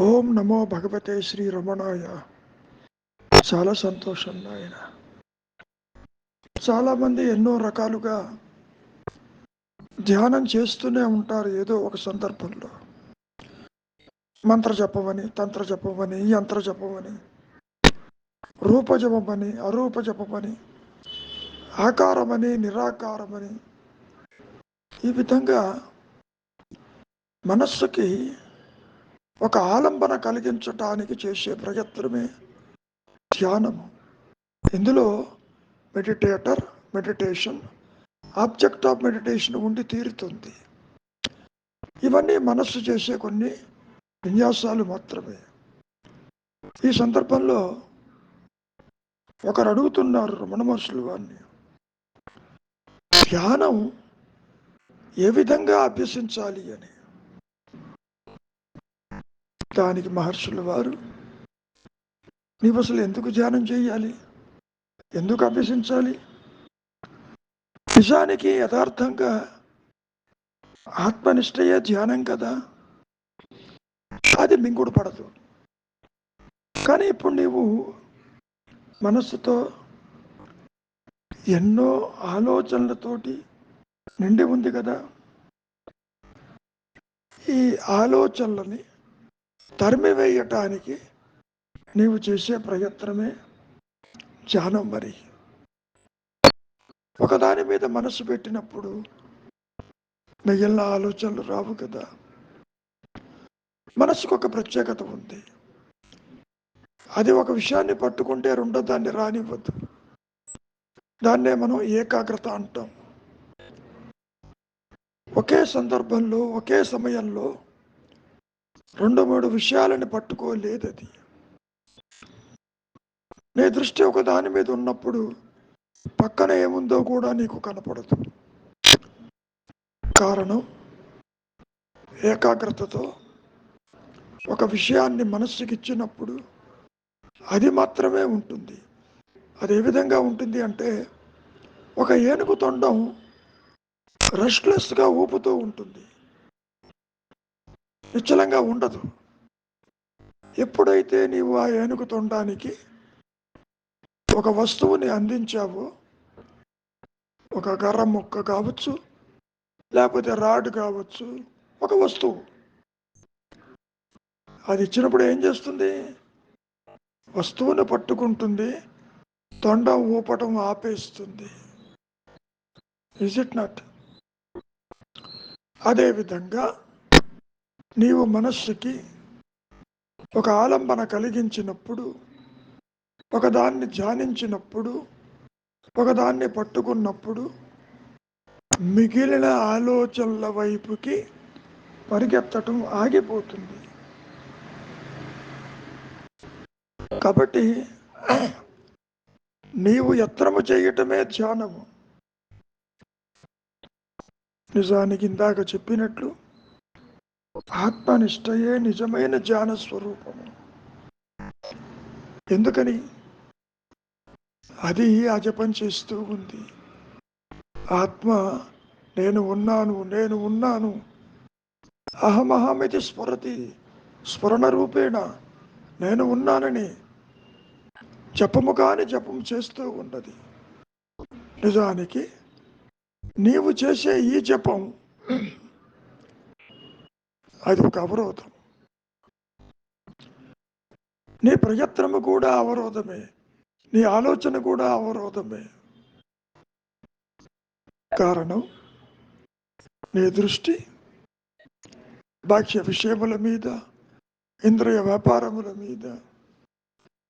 ఓం నమో భగవతే శ్రీ రమణాయ. చాలా సంతోషం నాయన. చాలామంది ఎన్నో రకాలుగా ధ్యానం చేస్తూనే ఉంటారు ఏదో ఒక సందర్భంలో. మంత్ర జపమని తంత్ర జపమని యంత్ర జపమని రూప జపమని అరూప జపమని ఆకారమని నిరాకారమని ఈ విధంగా మనస్సుకి ఒక ఆలంబన కలిగించటానికి చేసే ప్రయత్నమే ధ్యానము. ఇందులో meditator meditation object of meditation ఉండి తీరుతుంది. ఇవన్నీ మనస్సు చేసే కొన్ని విన్యాసాలు మాత్రమే. ఈ సందర్భంలో ఒకరు అడుగుతున్నారు రమణ మహర్షులు వారిని. ధ్యానం ఏ విధంగా అభ్యసించాలి అని? దానికి మహర్షులు వారు నీవు అసలు ఎందుకు ధ్యానం చేయాలి ఎందుకు అభ్యసించాలి? నిజానికి యథార్థంగా ఆత్మనిష్టయే ధ్యానం కదా. అది మింగుడు పడదు. కానీ ఇప్పుడు నీవు మనస్సుతో ఎన్నో ఆలోచనలతోటి నిండి ఉంది కదా. ఈ ఆలోచనలని తరిమివేయటానికి నీవు చేసే ప్రయత్నమే ధ్యానం మరి. ఒకదాని మీద మనసు పెట్టినప్పుడు మిగిలిన ఆలోచనలు రావు కదా. మనసుకు ఒక ప్రత్యేకత ఉంది. అది ఒక విషయాన్ని పట్టుకుంటే రెండో దాన్ని రానివ్వద్దు దాన్నే మనం ఏకాగ్రత అంటాం. ఒకే సందర్భంలో ఒకే సమయంలో రెండు మూడు విషయాలని పట్టుకోలేదు అది. నీ దృష్టి ఒక దాని మీద ఉన్నప్పుడు పక్కన ఏముందో కూడా నీకు కనపడదు. కారణం ఏకాగ్రతతో ఒక విషయాన్ని మనస్సుకి ఇచ్చినప్పుడు అది మాత్రమే ఉంటుంది. అది ఏ విధంగా ఉంటుంది అంటే ఒక ఏనుగు తొండం రెస్ట్లెస్గా ఊపుతూ ఉంటుంది. నిశ్చలంగా ఉండదు. ఎప్పుడైతే నీవు ఆ ఏనుగు తొండానికి ఒక వస్తువుని అందించావో ఒక గర్ర ముక్క కావచ్చు లేకపోతే రాడ్ కావచ్చు ఒక వస్తువు. అది ఇచ్చినప్పుడు ఏం చేస్తుంది? వస్తువుని పట్టుకుంటుంది తొండం ఊపటం ఆపేస్తుంది. ఇజ్ ఇట్ నాట్ అదేవిధంగా నీవు మనస్సుకి ఒక ఆలంబన కలిగించినప్పుడు ఒకదాన్ని ధ్యానించినప్పుడు ఒకదాన్ని పట్టుకున్నప్పుడు మిగిలిన ఆలోచనల వైపుకి పరిగెత్తటం ఆగిపోతుంది. కాబట్టి నీవు యత్నము చేయటమే ధ్యానము. నిజానికి ఇందాక చెప్పినట్లు ఆత్మనిష్టయే నిజమైన ధ్యాన స్వరూపము. ఎందుకని? అది ఆ జపం చేస్తూ ఉంది. ఆత్మ నేను ఉన్నాను నేను ఉన్నాను. అహమహమితి స్మరతి స్మరణ రూపేణ నేను ఉన్నానని జపము కాని జపం చేస్తూ ఉన్నది. నిజానికి నీవు చేసే ఈ జపం అది ఒక అవరోధం. నీ ప్రయత్నము కూడా అవరోధమే. నీ ఆలోచన కూడా అవరోధమే. కారణం నీ దృష్టి బాహ్య విషయముల మీద ఇంద్రియ వ్యాపారముల మీద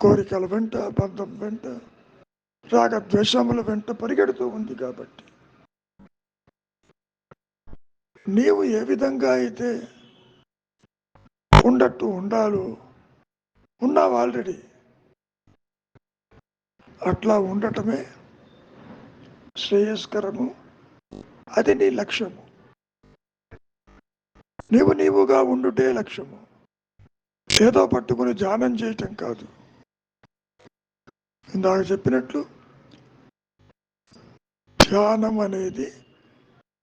కోరికల వెంట బంధం వెంట రాగద్వేషముల వెంట పరిగెడుతూ ఉంది కాబట్టి. నీవు ఏ విధంగా అయితే ఉండట్టు ఉండాలో. ఉన్నావు ఆల్రెడీ అట్లా ఉండటమే శ్రేయస్కరము. అది నీ లక్ష్యము. నీవు నీవుగా ఉండుటే లక్ష్యము. ఏదో పట్టుకుని ధ్యానం చేయటం కాదు. ఇందాక చెప్పినట్లు ధ్యానం అనేది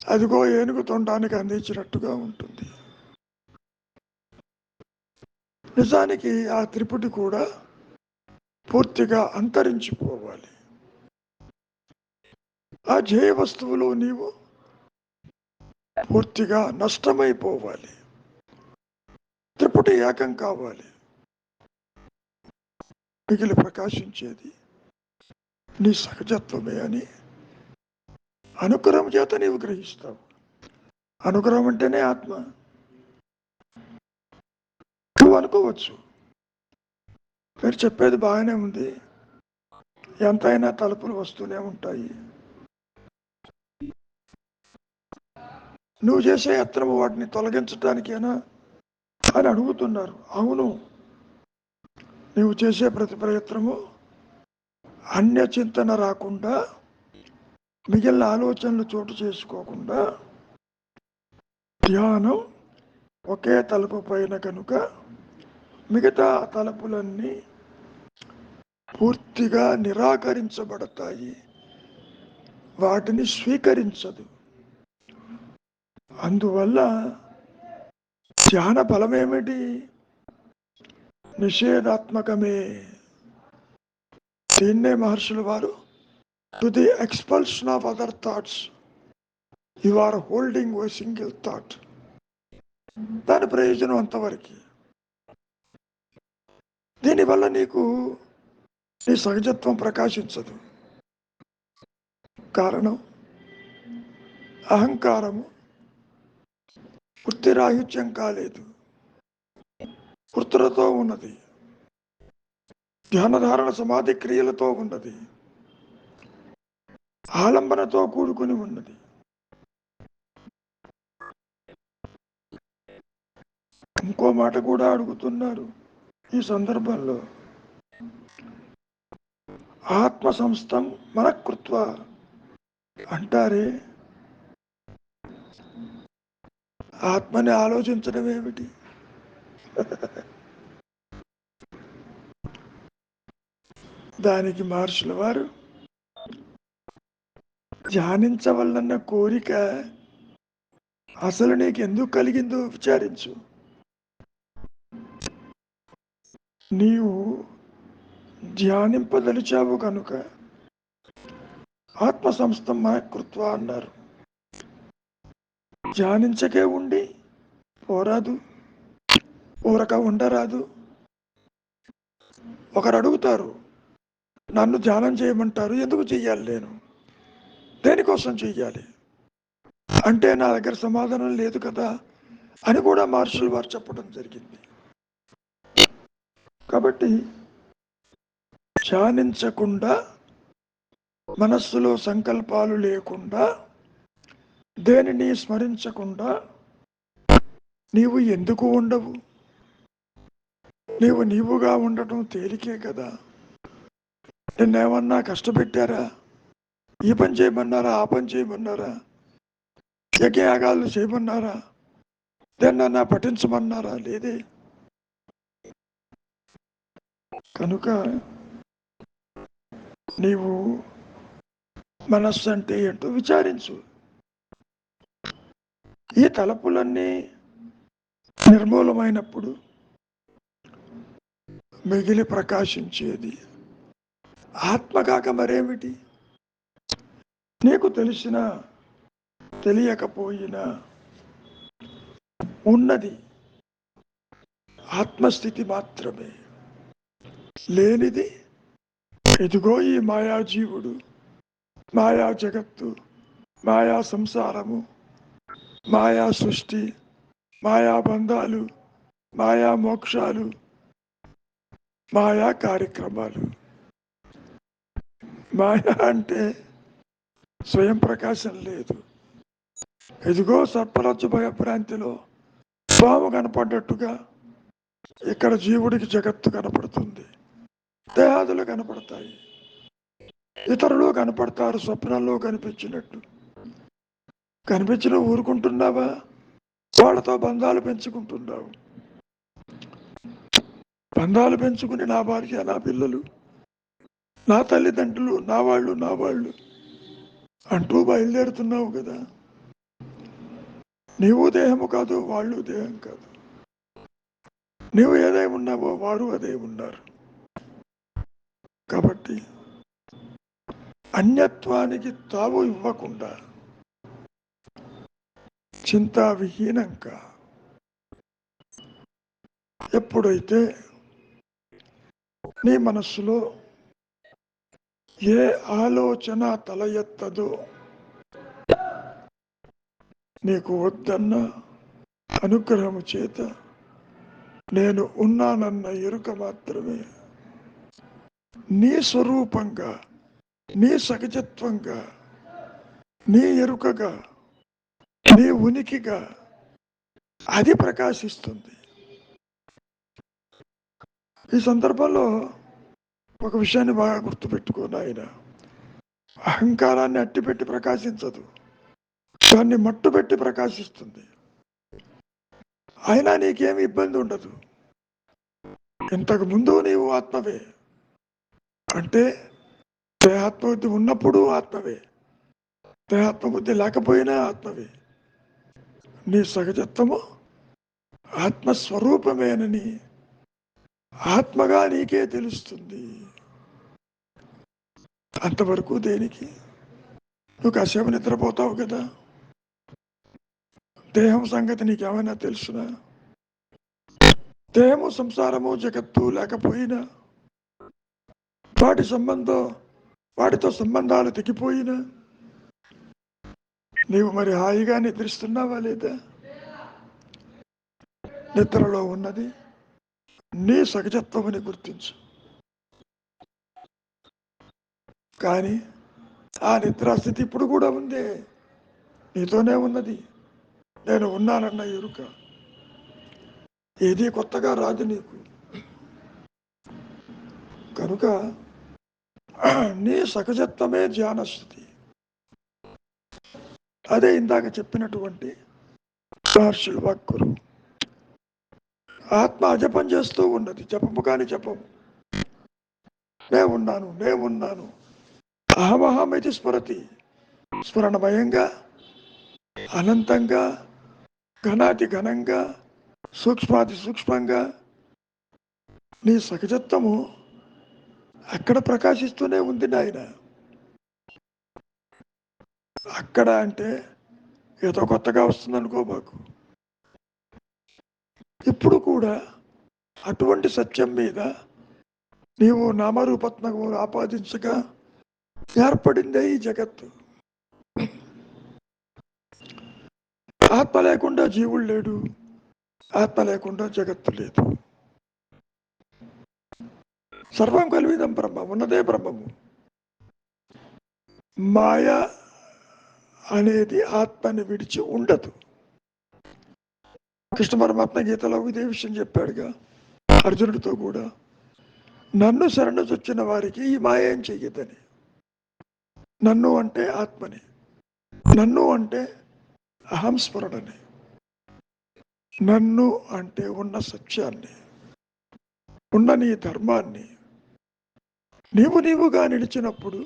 అదిగో ఏనుగు తొండానికి అందించినట్టుగా ఉంటుంది. నిజానికి ఆ త్రిపుటి కూడా పూర్తిగా అంతరించిపోవాలి. ఆ జయ వస్తువులో నీవు పూర్తిగా నష్టమైపోవాలి. త్రిపుటి ఏకం కావాలి. మిగిలి ప్రకాశించేది నీ సహజత్వమే అని అనుగ్రహం చేత నీవు గ్రహిస్తావు. అనుగ్రహం అంటేనే ఆత్మ. నువ్వు అనుకోవచ్చు. మీరు చెప్పేది బాగానే ఉంది. ఎంతైనా తలుపులు వస్తూనే ఉంటాయి. నువ్వు చేసే యత్నము వాటిని తొలగించడానికేనా అని అడుగుతున్నారు. అవును. నువ్వు చేసే ప్రతి ప్రయత్నము అన్య చింతన రాకుండా మిగిలిన ఆలోచనలు చోటు చేసుకోకుండా ధ్యానం ఒకే తలుపు పైన కనుక మిగతా తలుపులన్నీ పూర్తిగా నిరాకరించబడతాయి. వాటిని స్వీకరించదు. అందువల్ల ధ్యాన బలమేమిటి నిషేధాత్మకమే. దీన్నే మహర్షులు వారు to the expulsion of other thoughts. You are holding a single thought. దాని ప్రయోజనం అంతవరకు. దీనివల్ల నీకు నీ సహజత్వం ప్రకాశించదు. కారణం అహంకారము వృత్తిరాహిత్యం కాలేదు. వృత్తులతో ఉన్నది. ధ్యానధారణ సమాధి క్రియలతో ఉన్నది. ఆలంబనతో కూడుకుని ఉన్నది. ఇంకో మాట కూడా అడుగుతున్నారు ఈ సందర్భంలో. ఆత్మ సంస్థం మనకృత్వ అంటారే. ఆత్మని ఆలోచించడం ఏమిటి? దానికి మహర్షుల వారు ధ్యానించవలన్న కోరిక అసలు నీకు ఎందుకు కలిగిందో విచారించు. నీవు ధ్యానింపదలిచావు కనుక ఆత్మ సంస్థం మనకృత్వ అన్నారు. ధ్యానించకే ఉండి పోరాదు. ఊరక ఉండరాదు. ఒకరు అడుగుతారు నన్ను ధ్యానం చేయమంటారు ఎందుకు చెయ్యాలి నేను? దేనికోసం చెయ్యాలి? అంటే నా దగ్గర సమాధానం లేదు కదా అని కూడా మార్షల్ వారు చెప్పడం జరిగింది. కాబట్టి ధ్యానించకుండా మనస్సులో సంకల్పాలు లేకుండా దేనిని స్మరించకుండా నీవు ఎందుకు ఉండవు? నీవు నీవుగా ఉండటం తేలికే కదా. నిన్నేమన్నా కష్టపెట్టారా? ఈ పని చేయమన్నారా? ఆ పని చేయమన్నారా? యజ్ఞయాగాలు చేయమన్నారా? దేన్నన్నా పఠించమన్నారా? లేదే. కనుక నీవు మనస్సు అంటే ఏంటో విచారించు. ఈ తలపులన్నీ నిర్మూలమైనప్పుడు మిగిలి ప్రకాశించేది ఆత్మ కాక మరేమిటి? నీకు తెలిసిన తెలియకపోయినా ఉన్నది ఆత్మస్థితి మాత్రమే. లేనిది. ఇదిగో ఈ మాయాజీవుడు మాయా జగత్తు మాయా సంసారము మాయా సృష్టి మాయా బంధాలు మాయా మోక్షాలు మాయా కార్యక్రమాలు మాయా అంటే స్వయం ప్రకాశం లేదు. ఇదిగో సర్పరచ్చు భయభ్రాంతిలో పాము కనపడ్డట్టుగా ఇక్కడ జీవుడికి జగత్తు కనపడుతుంది. దేహాదులు కనపడతాయి. ఇతరులు కనపడతారు స్వప్నంలో కనిపించినట్టు. కనిపించిన ఊరుకుంటున్నావా? వాళ్ళతో బంధాలు పెంచుకుంటున్నావు. బంధాలు పెంచుకుని నా భార్య నా పిల్లలు నా తల్లిదండ్రులు నా వాళ్ళు నా వాళ్ళు అంటూ బయలుదేరుతున్నావు కదా. నీవు దేహము కాదు వాళ్ళు దేహం కాదు. నీవు ఏదై ఉన్నావో వారు అదే ఉన్నారు. కాబట్టి అన్యత్వానికి తావు ఇవ్వకుండా చింతావిహీనంగా ఎప్పుడైతే నీ మనస్సులో ఏ ఆలోచన తల ఎత్తదో నీకు వద్దన్న అనుగ్రహము చేత నేను ఉన్నానన్న ఎరుక మాత్రమే నీ స్వరూపంగా నీ సహజత్వంగా నీ ఎరుకగా నీ ఉనికిగా అది ప్రకాశిస్తుంది. ఈ సందర్భంలో ఒక విషయాన్ని బాగా గుర్తుపెట్టుకోను ఆయన అహంకారాన్ని అట్టిపెట్టి ప్రకాశించదు. దాన్ని మట్టుపెట్టి ప్రకాశిస్తుంది. అయినా నీకేమి ఇబ్బంది ఉండదు ఇంతకు ముందు నీవు ఆత్మవే. అంటే దేహాత్మబుద్ధి ఉన్నప్పుడు ఆత్మవే. దేహాత్మబుద్ధి లేకపోయినా ఆత్మవే. నీ సహజత్వము ఆత్మస్వరూపమేనని ఆత్మగా నీకే తెలుస్తుంది. అంతవరకు దేనికి? నువ్వు కాసేపు నిద్రపోతావు కదా. దేహం సంగతి నీకేమైనా తెలుసునా? దేహము సంసారము జగత్తు లేకపోయినా వాటి సంబంధం వాటితో సంబంధాలు తెగిపోయినా. నీవు మరి హాయిగా నిద్రిస్తున్నావా లేదా? నిద్రలో ఉన్నది నీ సహజత్వమని గుర్తించు. కానీ ఆ నిద్రాస్థితి ఇప్పుడు కూడా ఉంది. నీతోనే ఉన్నది. నేను ఉన్నానన్న ఎరుక. ఏది కొత్తగా రాదు నీకు. కనుక నీ సహజత్వమే ధ్యానస్థితి. అదే ఇందాక చెప్పినటువంటి మహర్షులు వాక్కులు. ఆత్మ అజపం చేస్తూ ఉన్నది. జపము కానీ జపము నే ఉన్నాను నే ఉన్నాను. అహమహమితి స్మరతి స్మరణమయంగా అనంతంగా ఘనాతి ఘనంగా సూక్ష్మాతి సూక్ష్మంగా. నీ సహజత్వము అక్కడ ప్రకాశిస్తూనే ఉంది నాయన. అక్కడ అంటే ఏదో కొత్తగా వస్తుంది అనుకో మాకు. ఇప్పుడు కూడా అటువంటి సత్యం మీద నీవు నామరూపత్మకము ఆపాదించగా ఏర్పడిందే ఈ జగత్తు. ఆత్మ లేకుండా జీవుడు లేడు ఆత్మ లేకుండా జగత్తు లేదు. సర్వం కలివిదం బ్రహ్మ ఉన్నదే బ్రహ్మము. మాయ అనేది ఆత్మని విడిచి ఉండదు. కృష్ణ పరమాత్మ గీతలో ఇదే విషయం చెప్పాడుగా అర్జునుడితో కూడా నన్ను శరణొచ్చిన వారికి ఈ మాయ ఏం చెయ్యదని. నన్ను అంటే ఆత్మని నన్ను అంటే అహం స్మరణని నన్ను అంటే ఉన్న సత్యాన్ని ఉన్న నీ ధర్మాన్ని నీవు నీవుగా నిలిచినప్పుడు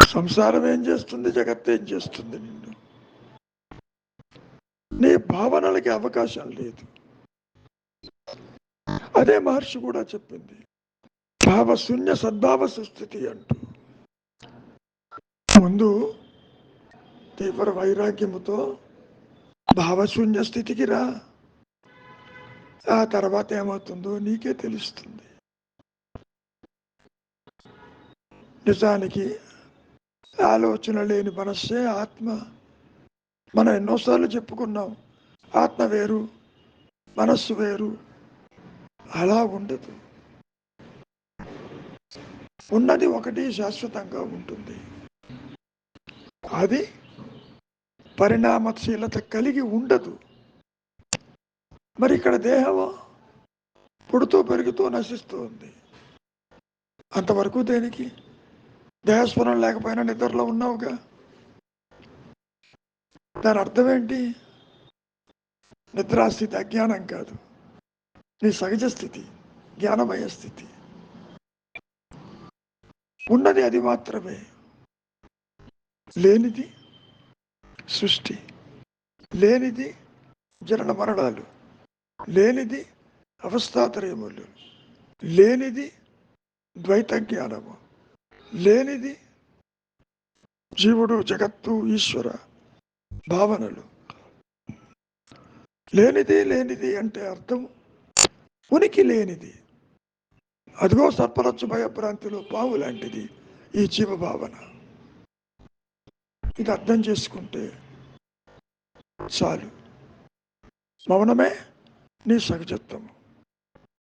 సంసారం ఏం చేస్తుంది? జగత్ ఏం చేస్తుంది నిన్ను? నీ భావనలకి అవకాశం లేదు. అదే మహర్షి కూడా చెప్పింది. భావశూన్య సద్భావ సుస్థితి అంటూ. ముందు తీవ్ర వైరాగ్యముతో భావశూన్య స్థితికి రా. ఆ తర్వాత ఏమవుతుందో నీకే తెలుస్తుంది. నిజానికి ఆలోచన లేని మనస్సే ఆత్మ. మనం ఎన్నోసార్లు చెప్పుకున్నాం ఆత్మ వేరు మనస్సు వేరు. అలా ఉండదు. ఉన్నది ఒకటి శాశ్వతంగా ఉంటుంది. అది పరిణామశీలత కలిగి ఉండదు. మరి ఇక్కడ దేహము పుడుతూ పెరుగుతూ నశిస్తూ ఉంది అంతవరకు దేనికి? దేహస్వరం లేకపోయినా నిద్రలో ఉన్నావుగా? దాని అర్థం ఏంటి? నిద్రాస్థితి అజ్ఞానం కాదు. నీ సహజ స్థితి జ్ఞానమయ స్థితి. ఉన్నది అది మాత్రమే. లేనిది సృష్టి. లేనిది జనన మరణాలు. లేనిది అవస్థాత్రయములు. లేనిది ద్వైత జ్ఞానము లేనిది జీవుడు జగత్తు ఈశ్వర భావనలు. లేనిది లేనిది అంటే అర్థం ఉనికి లేనిది. అదిగో సర్పరచ్చు భయభ్రాంతిలో పావు లాంటిది ఈ జీవ భావన. ఇది అర్థం చేసుకుంటే చాలు. మౌనమే నీ సహజత్వము